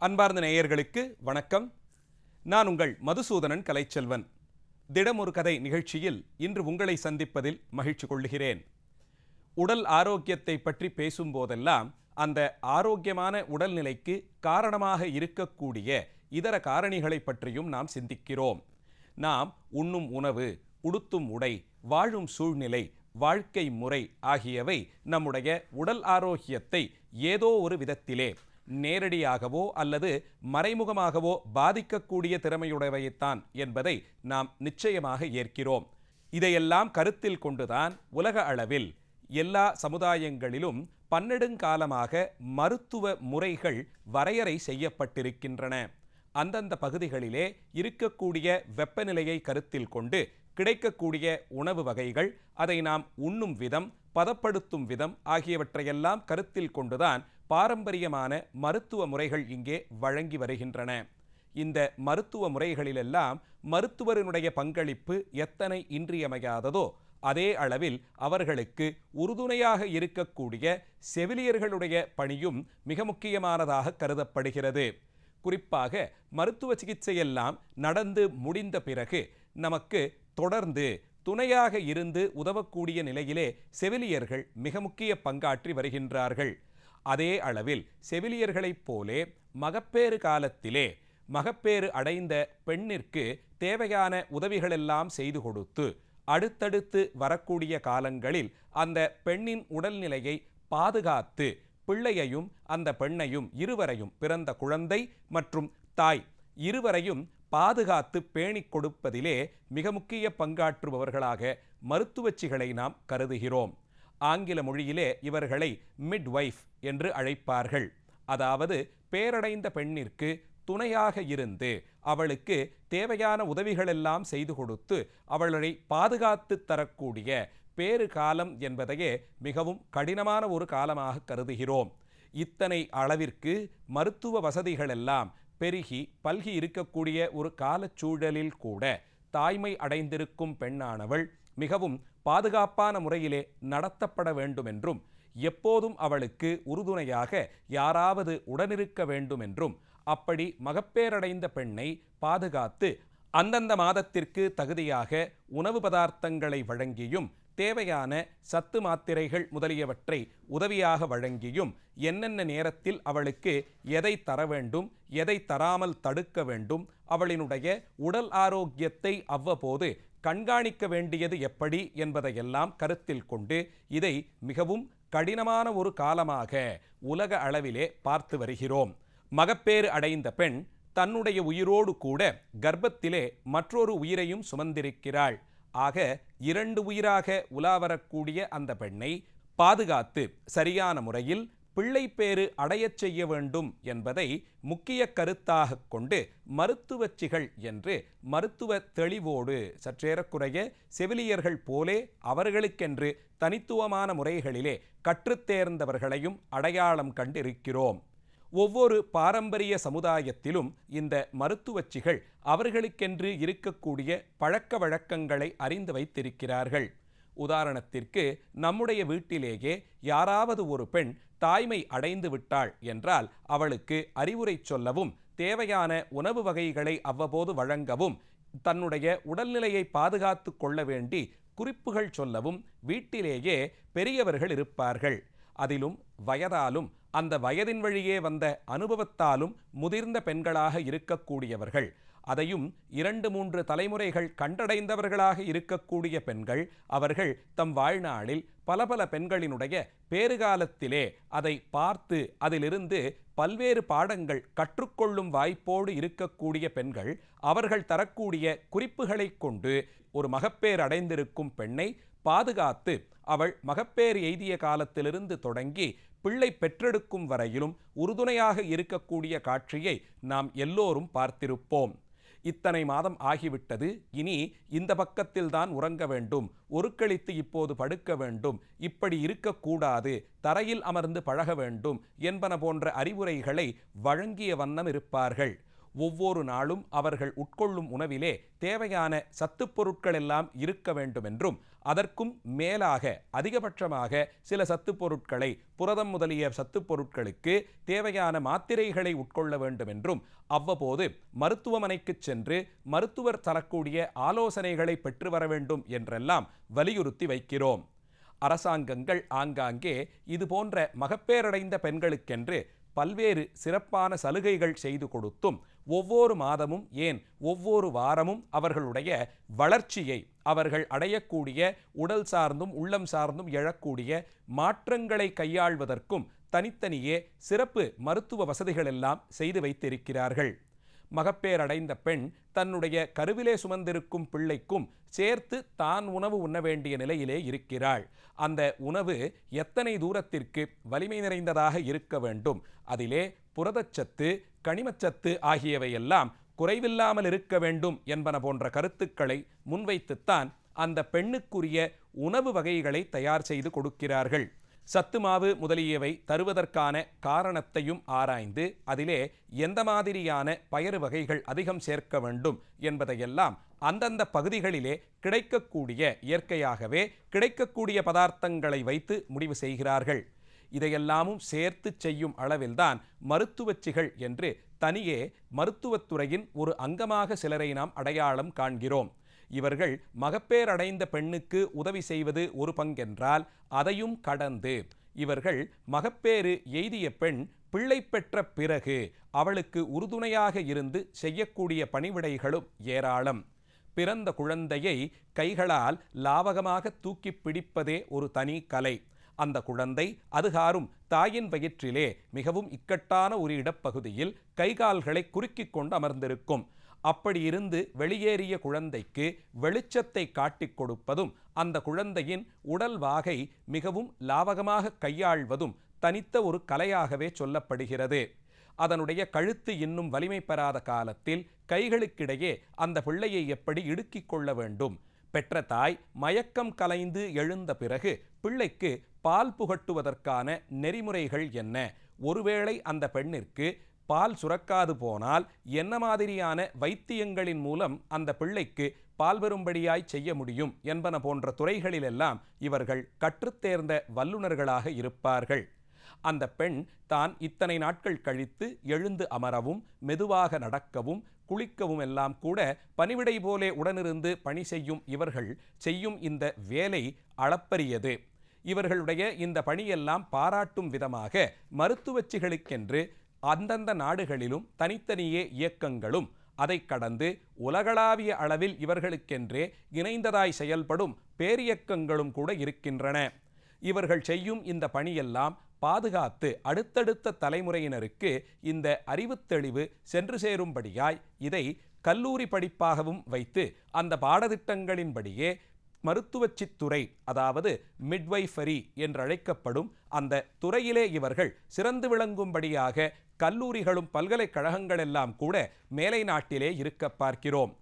அன்பார்ந்த நேயர்களுக்கு வணக்கம். நான் உங்கள் மதுசூதனன் கலைச்செல்வன். திடம் ஒரு கதை நிகழ்ச்சியில் இன்று உங்களை சந்திப்பதில் மகிழ்ச்சி கொள்கிறேன். உடல் ஆரோக்கியத்தை பற்றி பேசும்போதெல்லாம் அந்த ஆரோக்கியமான உடல்நிலைக்கு காரணமாக இருக்கக்கூடிய இதர காரணிகளை பற்றியும் நாம் சிந்திக்கிறோம். நாம் உண்ணும் உணவு உடுத்தும் உடை வாழும் சூழ்நிலை வாழ்க்கை முறை ஆகியவை நம்முடைய உடல் ஆரோக்கியத்தை ஏதோ ஒரு விதத்திலே நேரடியாகவோ அல்லது மறைமுகமாகவோ பாதிக்கக்கூடிய திறமையுடையவைத்தான் என்பதை நாம் நிச்சயமாக ஏற்கிறோம். இதையெல்லாம் கருத்தில் கொண்டுதான் உலக அளவில் எல்லா சமுதாயங்களிலும் பன்னெடுங்காலமாக மருத்துவ முறைகள் வரையறை செய்யப்பட்டிருக்கின்றன. அந்தந்த பகுதிகளிலே இருக்கக்கூடிய வெப்பநிலையை கருத்தில் கொண்டு கிடைக்கக்கூடிய உணவு வகைகள் அதை நாம் உண்ணும் விதம் பதப்படுத்தும் விதம் ஆகியவற்றையெல்லாம் கருத்தில் கொண்டுதான் பாரம்பரியமான மருத்துவ முறைகள் இங்கே வழங்கி வருகின்றன. இந்த மருத்துவ முறைகளிலெல்லாம் மருத்துவரினுடைய பங்களிப்பு எத்தனை இன்றியமையாததோ அதே அளவில் அவர்களுக்கு உறுதுணையாக இருக்கக்கூடிய செவிலியர்களுடைய பணியும் மிக முக்கியமானதாக கருதப்படுகிறது. குறிப்பாக மருத்துவ சிகிச்சையெல்லாம் நடந்து முடிந்த பிறகு நமக்கு தொடர்ந்து துணையாக இருந்து உதவக்கூடிய நிலையிலே செவிலியர்கள் மிக முக்கிய பங்காற்றி வருகின்றார்கள். அதே அளவில் செவிலியர்களைப் போலே மகப்பேறு காலத்திலே மகப்பேறு அடைந்த பெண்ணிற்கு தேவையான உதவிகளெல்லாம் செய்து கொடுத்து அடுத்தடுத்து வரக்கூடிய காலங்களில் அந்த பெண்ணின் உடல்நிலையை பாதுகாத்து பிள்ளையையும் அந்த பெண்ணையும் இருவரையும் பிறந்த குழந்தை மற்றும் தாய் இருவரையும் பாதுகாத்து பேணிக் கொடுப்பதிலே மிக முக்கிய பங்காற்றுபவர்களாக மருத்துவச்சிகளை நாம் கருதுகிறோம். ஆங்கில மொழியிலே இவர்களை மிட்வைஃப் என்று அழைப்பார்கள். அதாவது பேரடைந்த பெண்ணிற்கு துணையாக இருந்து அவளுக்கு தேவையான உதவிகளெல்லாம் செய்து கொடுத்து அவளை பாதுகாத்து தரக்கூடிய பேறு காலம் என்பதையே மிகவும் கடினமான ஒரு காலமாக கருதுகிறோம். இத்தனை அளவிற்கு மருத்துவ வசதிகளெல்லாம் பெருகி பல்கி இருக்கக்கூடிய ஒரு காலச்சூழலில் கூட தாய்மை அடைந்திருக்கும் பெண்ணானவள் மிகவும் பாதுகாப்பான முறையிலே நடத்தப்பட வேண்டும் என்றும் எப்போதும் அவளுக்கு உறுதுணையாக யாராவது உடனிருக்க வேண்டும் என்றும் அப்படி மகப்பேரடைந்த பெண்ணை பாதுகாத்து அந்தந்த மாதத்திற்கு தகுதியாக உணவு பதார்த்தங்களை வழங்கியும் தேவையான சத்து மாத்திரைகள் முதலியவற்றை உதவியாக வழங்கியும் என்னென்ன நேரத்தில் அவளுக்கு எதை தர வேண்டும் எதை தராமல் தடுக்க வேண்டும் அவளினுடைய உடல் ஆரோக்கியத்தை அவ்வப்போது கண்காணிக்க வேண்டியது எப்படி என்பதையெல்லாம் கருத்தில் கொண்டு இதை மிகவும் கடினமான ஒரு காலமாக உலக அளவிலே பார்த்து வருகிறோம். மகப்பேறு அடைந்த பெண் தன்னுடைய உயிரோடு கூட கர்ப்பத்திலே மற்றொரு உயிரையும் சுமந்திருக்கிறாள். ஆக இரண்டு உயிராக உலாவரக்கூடிய அந்த பெண்ணை பாதுகாத்து சரியான முறையில் பிள்ளைப்பேறு அடையச் செய்ய வேண்டும் என்பதை முக்கிய கருத்தாக கொண்டு மருத்துவச்சிகள் என்று மருத்துவ தெளிவோடு சற்றேறக்குறைய செவிலியர்கள் போலே அவர்களுக்கென்று தனித்துவமான முறைகளிலே கற்றுத்தேர்ந்தவர்களையும் அடையாளம் கண்டிருக்கிறோம். ஒவ்வொரு பாரம்பரிய சமுதாயத்திலும் இந்த மருத்துவச்சிகள் அவர்களுக்கென்று இருக்கக்கூடிய பழக்க வழக்கங்களை அறிந்து வைத்திருக்கிறார்கள். உதாரணத்திற்கு நம்முடைய வீட்டிலேயே யாராவது ஒரு பெண் தாய்மை அடைந்து விட்டாள் என்றால் அவளுக்கு அறிவுரை சொல்லவும் தேவையான உணவு வகைகளை அவ்வப்போது வழங்கவும் தன்னுடைய உடல்நிலையை பாதுகாத்து கொள்ள வேண்டி குறிப்புகள் சொல்லவும் வீட்டிலேயே பெரியவர்கள் இருப்பார்கள். அதிலும் வயதாலும் அந்த வயதின் வழியே வந்த அனுபவத்தாலும் முதிர்ந்த பெண்களாக இருக்கக்கூடியவர்கள் அதையும் இரண்டு மூன்று தலைமுறைகள் கண்டடைந்தவர்களாக இருக்கக்கூடிய பெண்கள் அவர்கள் தம் வாழ்நாளில் பல பல பெண்களினுடைய பேறுகாலத்திலே அதை பார்த்து அதிலிருந்து பல்வேறு பாடங்கள் கற்றுக்கொள்ளும் வாய்ப்போடு இருக்கக்கூடிய பெண்கள் அவர்கள் தரக்கூடிய குறிப்புகளை கொண்டு ஒரு மகப்பேர் அடைந்திருக்கும் பெண்ணை பாதுகாத்து அவள் மகப்பேறு எய்திய காலத்திலிருந்து தொடங்கி பிள்ளை பெற்றெடுக்கும் வரையிலும் உறுதுணையாக இருக்கக்கூடிய காட்சியை நாம் எல்லோரும் பார்த்திருப்போம். இத்தனை மாதம் ஆகிவிட்டது. இனி இந்த பக்கத்தில்தான் உறங்க வேண்டும். ஒருக்களித்து இப்போது படுக்க வேண்டும். இப்படி இருக்கக்கூடாது. தரையில் அமர்ந்து பழக வேண்டும் என்பன போன்ற அறிவுரைகளை வழங்கிய வண்ணம் இருப்பார்கள். ஒவ்வொரு நாளும் அவர்கள் உட்கொள்ளும் உணவிலே தேவையான சத்துப்பொருட்கள் எல்லாம் இருக்க வேண்டும் என்றும் அதற்கும் மேலாக அதிகபட்சமாக சில சத்துப் பொருட்களை புரதம் முதலிய சத்துப் பொருட்களுக்கு தேவையான மாத்திரைகளை உட்கொள்ள வேண்டும் என்றும் அவ்வப்போது மருத்துவமனைக்கு சென்று மருத்துவர் தரக்கூடிய ஆலோசனைகளை பெற்று வர வேண்டும் என்றெல்லாம் வலியுறுத்தி வைக்கிறோம். அரசாங்கங்கள் ஆங்காங்கே இது போன்ற மகப்பேரடைந்த பெண்களுக்கென்று பல்வேறு சிறப்பான சலுகைகள் செய்து கொடுத்தும் ஒவ்வொரு மாதமும் ஏன் ஒவ்வொரு வாரமும் அவர்களுடைய வளர்ச்சியை அவர்கள் அடையக்கூடிய உடல் சார்ந்தும் உள்ளம் சார்ந்தும் எழக்கூடிய மாற்றங்களை கையாள்வதற்கும் தனித்தனியே சிறப்பு மருத்துவ வசதிகள் எல்லாம் செய்து வைத்திருக்கிறார்கள். மகப்பேரடைந்த பெண் தன்னுடைய கருவிலே சுமந்திருக்கும் பிள்ளைக்கும் சேர்த்து தான் உணவு உண்ண வேண்டிய நிலையிலே இருக்கிறாள். அந்த உணவு எத்தனை தூரத்திற்கு வலிமை நிறைந்ததாக இருக்க வேண்டும்? அதிலே புரதச்சத்து கனிமச்சத்து ஆகியவையெல்லாம் குறைவில்லாமல் இருக்க வேண்டும் என்பன போன்ற கருத்துக்களை முன்வைத்துத்தான் அந்த பெண்ணுக்குரிய உணவு வகைகளை தயார் செய்து கொடுக்கிறார்கள். சத்துமாவு முதலியவை தருவதற்கான காரணத்தையும் ஆராய்ந்து அதிலே எந்த மாதிரியான பயறு வகைகள் அதிகம் சேர்க்க வேண்டும் என்பதையெல்லாம் அந்தந்த பகுதிகளிலே கிடைக்கக்கூடிய இயற்கையாகவே கிடைக்கக்கூடிய பதார்த்தங்களை வைத்து முடிவு செய்கிறார்கள். இதையெல்லாமும் சேர்த்து செய்யும் அளவில்தான் மருத்துவச்சிகள் என்று தனியே மருத்துவத்துறையின் ஒரு அங்கமாக சிலரை நாம் அடையாளம் காண்கிறோம். இவர்கள் மகப்பேரடைந்த பெண்ணுக்கு உதவி செய்வது ஒரு பங்கென்றால் அதையும் கடந்து. இவர்கள் மகப்பேறு எய்திய பெண் பிள்ளை பெற்ற பிறகு அவளுக்கு உறுதுணையாக இருந்து செய்யக்கூடிய பணிவிடைகளும் ஏராளம். பிறந்த குழந்தையை கைகளால் லாவகமாக தூக்கி பிடிப்பதே ஒரு தனி கலை. அந்த குழந்தை அதுகாரும் தாயின் வயிற்றிலே மிகவும் இக்கட்டான ஒரு இடப்பகுதியில் கைகால்களை குறுக்கிக் கொண்டு அமர்ந்திருக்கும். அப்படியிருந்து வெளியேறிய குழந்தைக்கு வெளிச்சத்தை காட்டிக் கொடுப்பதும் அந்த குழந்தையின் உடல் வாகை மிகவும் லாவகமாக கையாள்வதும் தனித்த ஒரு கலையாகவே சொல்லப்படுகிறது. அதனுடைய கழுத்து இன்னும் வலிமை பெறாத காலத்தில் கைகளுக்கிடையே அந்த பிள்ளையை எப்படி இடுக்கிக் கொள்ள வேண்டும்? பெற்ற தாய் மயக்கம் கலைந்து எழுந்த பிறகு பிள்ளைக்கு பால் புகட்டுவதற்கான நெறிமுறைகள் என்ன? ஒருவேளை அந்த பெண்ணிற்கு பால் சுரக்காது போனால் என்ன மாதிரியான வைத்தியங்களின் மூலம் அந்த பிள்ளைக்கு பால் பெறும்படியாய் செய்ய முடியும் என்பன போன்ற துறைகளிலெல்லாம் இவர்கள் கற்றுத்தேர்ந்த வல்லுநர்களாக இருப்பார்கள். அந்த பெண் தான் இத்தனை நாட்கள் கழித்து எழுந்து அமரவும் மெதுவாக நடக்கவும் குளிக்கவும் எல்லாம் கூட பணிவிடை போலே உடனிருந்து பணி செய்யும் இவர்கள் செய்யும் இந்த வேலை அளப்பரியது. இவர்களுடைய இந்த பணியெல்லாம் பாராட்டும் விதமாக மருத்துவச்சிகளுக்கென்று அந்தந்த நாடுகளிலும் தனித்தனியே இயக்கங்களும் அதை கடந்து உலகளாவிய அளவில் இவர்களுக்கென்றே இணைந்ததாய் செயல்படும் பேரியக்கங்களும் கூட இருக்கின்றன. இவர்கள் செய்யும் இந்த பணியெல்லாம் பாதுகாத்து அடுத்தடுத்த தலைமுறையினருக்கு இந்த அறிவுத்தெளிவு சென்று சேரும்படியாய் இதை கல்லூரி படிப்பாகவும் வைத்து அந்த பாடத்திட்டங்களின்படியே மருத்துவச்சித்துறை அதாவது மிட்வைஃபரி என்றழைக்கப்படும் அந்த துறையிலே இவர்கள் சிறந்து விளங்கும்படியாக கல்லூரிகளும் பல்கலைக்கழகங்களெல்லாம் கூட மேலை நாட்டிலே இருக்க பார்க்கிறோம்.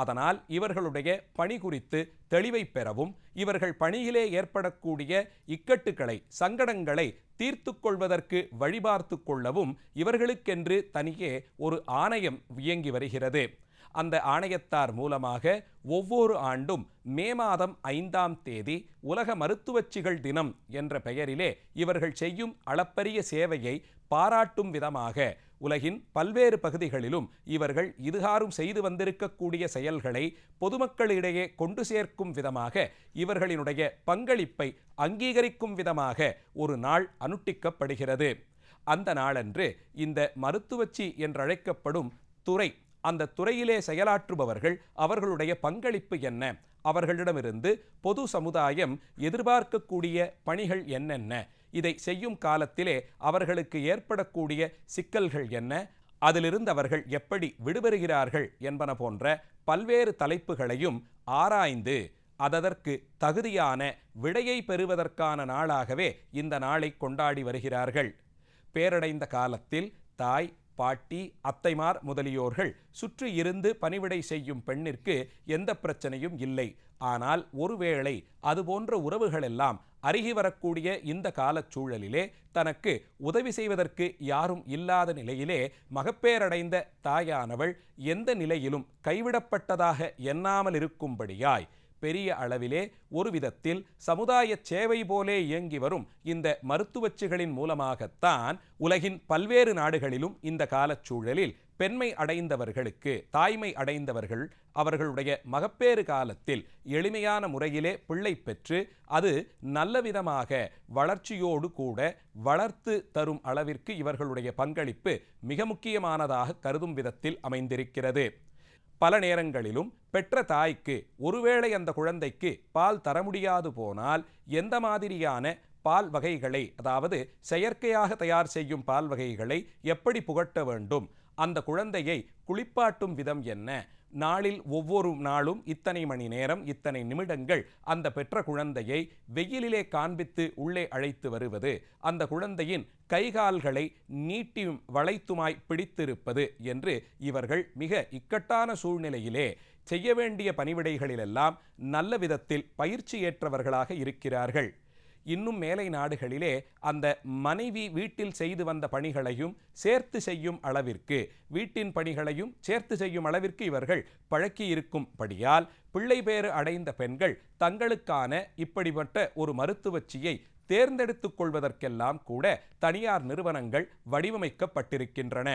அதனால் இவர்களுடைய பணி குறித்து தெளிவை பெறவும் இவர்கள் பணியிலே ஏற்படக்கூடிய இக்கட்டுகளை சங்கடங்களை தீர்த்து கொள்வதற்கு வழிபார்த்து கொள்ளவும் இவர்களுக்கென்று தனியே ஒரு ஆணையம் இயங்கி வருகிறது. அந்த ஆணையத்தார் மூலமாக ஒவ்வொரு ஆண்டும் மே மாதம் ஐந்தாம் தேதி உலக மருத்துவச்சிகள் தினம் என்ற பெயரிலே இவர்கள் செய்யும் அளப்பரிய சேவையை பாராட்டும் விதமாக உலகின் பல்வேறு பகுதிகளிலும் இவர்கள் இதுகாரும் செய்து வந்திருக்கக்கூடிய செயல்களை பொதுமக்களிடையே கொண்டு சேர்க்கும் விதமாக இவர்களினுடைய பங்களிப்பை அங்கீகரிக்கும் விதமாக ஒரு நாள் அனுட்டிக்கப்படுகிறது. அந்த நாளன்று இந்த மருத்துவச்சி என்றழைக்கப்படும் துறை அந்த துறையிலே செயலாற்றுபவர்கள் அவர்களுடைய பங்களிப்பு என்ன? அவர்களிடமிருந்து பொது சமுதாயம் எதிர்பார்க்கக்கூடிய பணிகள் என்னென்ன? இதை செய்யும் காலத்திலே அவர்களுக்கு ஏற்படக்கூடிய சிக்கல்கள் என்ன? அதிலிருந்து அவர்கள் எப்படி விடுபெறுகிறார்கள் என்பன போன்ற பல்வேறு தலைப்புகளையும் ஆராய்ந்து அதற்கு தகுதியான விடையை பெறுவதற்கான நாளாகவே இந்த நாளை கொண்டாடி வருகிறார்கள். பேரடைந்த காலத்தில் தாய் பாட்டி அத்தைமார் முதலியோர்கள் சுற்றி இருந்து பணிவிடை செய்யும் பெண்ணிற்கு எந்த பிரச்சனையும் இல்லை. ஆனால் ஒருவேளை அதுபோன்ற உறவுகளெல்லாம் அருகி வரக்கூடிய இந்த காலச்சூழலிலே தனக்கு உதவி செய்வதற்கு யாரும் இல்லாத நிலையிலே மகப்பேரடைந்த தாயானவள் எந்த நிலையிலும் கைவிடப்பட்டதாக எண்ணாமல் இருக்கும்படியாய் பெரிய அளவிலே ஒரு விதத்தில் சமுதாய சேவை போலே இயங்கி வரும் இந்த மருத்துவச்சிகளின் மூலமாகத்தான் உலகின் பல்வேறு நாடுகளிலும் இந்த காலச்சூழலில் பெண்மை அடைந்தவர்களுக்கு தாய்மை அடைந்தவர்கள் அவர்களுடைய மகப்பேறு காலத்தில் எளிமையான முறையிலே பிள்ளை பெற்று அது நல்ல விதமாக வளர்ச்சியோடு கூட வளர்த்து தரும் அளவிற்கு இவர்களுடைய பங்களிப்பு மிக முக்கியமானதாக கருதும் விதத்தில் அமைந்திருக்கிறது. பல நேரங்களிலும் பெற்ற தாய்க்கு ஒருவேளை அந்த குழந்தைக்கு பால் தர முடியாது போனால் எந்த மாதிரியான பால் வகைகளை அதாவது செயற்கையாக தயார் செய்யும் பால் வகைகளை எப்படி புகட்ட வேண்டும்? அந்த குழந்தையை குளிப்பாட்டும் விதம் என்ன? நாளில் ஒவ்வொரு நாளும் இத்தனை மணி நேரம் இத்தனை நிமிடங்கள் அந்த பெற்ற குழந்தையை வெயிலிலே காண்பித்து உள்ளே அழைத்து வருவது அந்த குழந்தையின் கைகால்களை நீட்டி வளைத்துமாய் பிடித்திருப்பது என்று இவர்கள் மிக இக்கட்டான சூழ்நிலையிலே செய்ய வேண்டிய பணிவிடைகளிலெல்லாம் நல்ல விதத்தில் பயிற்சி ஏற்றவர்களாக இருக்கிறார்கள். இன்னும் மேலை நாடுகளிலே அந்த மனைவி வீட்டில் செய்து வந்த பணிகளையும் சேர்த்து செய்யும் அளவிற்கு வீட்டின் பணிகளையும் சேர்த்து செய்யும் அளவிற்கு இவர்கள் பழக்கியிருக்கும்படியால் பிள்ளை பேறு அடைந்த பெண்கள் தங்களுக்கான இப்படிப்பட்ட ஒரு மருத்துவச்சியை தேர்ந்தெடுத்துக் கொள்வதற்கெல்லாம் கூட தனியார் நிறுவனங்கள் வடிவமைக்கப்பட்டிருக்கின்றன.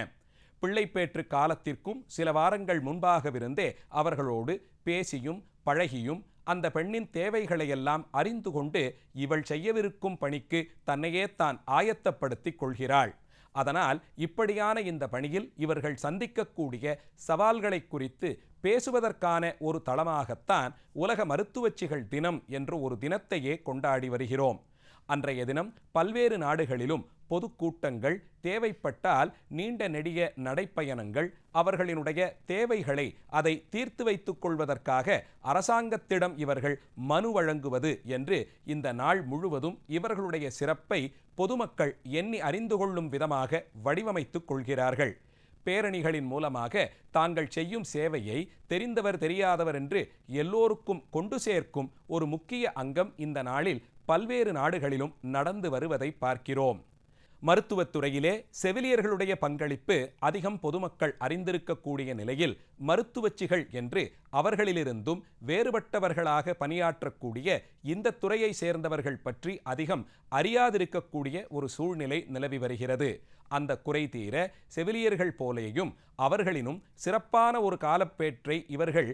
பிள்ளைப்பேற்று காலத்திற்கும் சில வாரங்கள் முன்பாகவிருந்தே அவர்களோடு பேசியும் பழகியும் அந்த பெண்ணின் தேவைகளையெல்லாம் அறிந்து கொண்டு இவள் செய்யவிருக்கும் பணிக்கு தன்னையே தான் ஆயத்தப்படுத்திக் கொள்கிறாள். அதனால் இப்படியான இந்த பணியில் இவர்கள் சந்திக்கக்கூடிய சவால்களை குறித்து பேசுவதற்கான ஒரு தளமாகத்தான் உலக மருத்துவச்சிகள் தினம் என்று ஒரு தினத்தையே கொண்டாடி வருகிறோம். அன்றைய தினம் பல்வேறு நாடுகளிலும் பொதுக்கூட்டங்கள் தேவைப்பட்டால் நீண்ட நெடிய நடைப்பயணங்கள் அவர்களினுடைய தேவைகளை அதை தீர்த்து வைத்துக் கொள்வதற்காக அரசாங்கத்திடம் இவர்கள் மனு வழங்குவது என்று இந்த நாள் முழுவதும் இவர்களுடைய சிறப்பை பொதுமக்கள் எண்ணி அறிந்து கொள்ளும் விதமாக வடிவமைத்துக் கொள்கிறார்கள். பேரணிகளின் மூலமாக தாங்கள் செய்யும் சேவையை தெரிந்தவர் தெரியாதவர் என்று எல்லோருக்கும் கொண்டு சேர்க்கும் ஒரு முக்கிய அங்கம் இந்த நாளில் பல்வேறு நாடுகளிலும் நடந்து வருவதை பார்க்கிறோம். மருத்துவத்துறையிலே செவிலியர்களுடைய பங்களிப்பு அதிகம் பொதுமக்கள் அறிந்திருக்கக்கூடிய நிலையில் மருத்துவச்சிகள் என்று அவர்களிலிருந்தும் வேறுபட்டவர்களாக பணியாற்றக்கூடிய இந்த துறையை சேர்ந்தவர்கள் பற்றி அதிகம் அறியாதிருக்கக்கூடிய ஒரு சூழ்நிலை நிலவி வருகிறது. அந்த குறை தீர செவிலியர்கள் போலேயும் அவர்களினும் சிறப்பான ஒரு காலப்பேற்றை இவர்கள்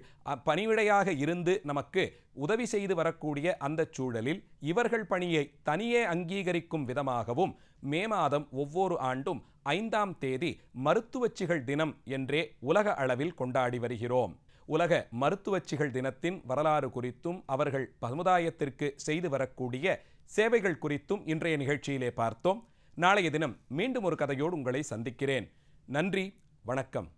பணிவிடையாக இருந்து நமக்கு உதவி செய்து வரக்கூடிய அந்த சூழலில் இவர்கள் பணியை தனியே அங்கீகரிக்கும் விதமாகவும் மே மாதம் ஒவ்வொரு ஆண்டும் ஐந்தாம் தேதி மருத்துவச்சிகள் தினம் என்றே உலக அளவில் கொண்டாடி வருகிறோம். உலக மருத்துவச்சிகள் தினத்தின் வரலாறு குறித்தும் அவர்கள் சமுதாயத்திற்கு செய்து வரக்கூடிய சேவைகள் குறித்தும் இன்றைய நிகழ்ச்சியிலே பார்த்தோம். நாளைய தினம் மீண்டும் ஒரு கதையோடு உங்களை சந்திக்கிறேன். நன்றி வணக்கம்.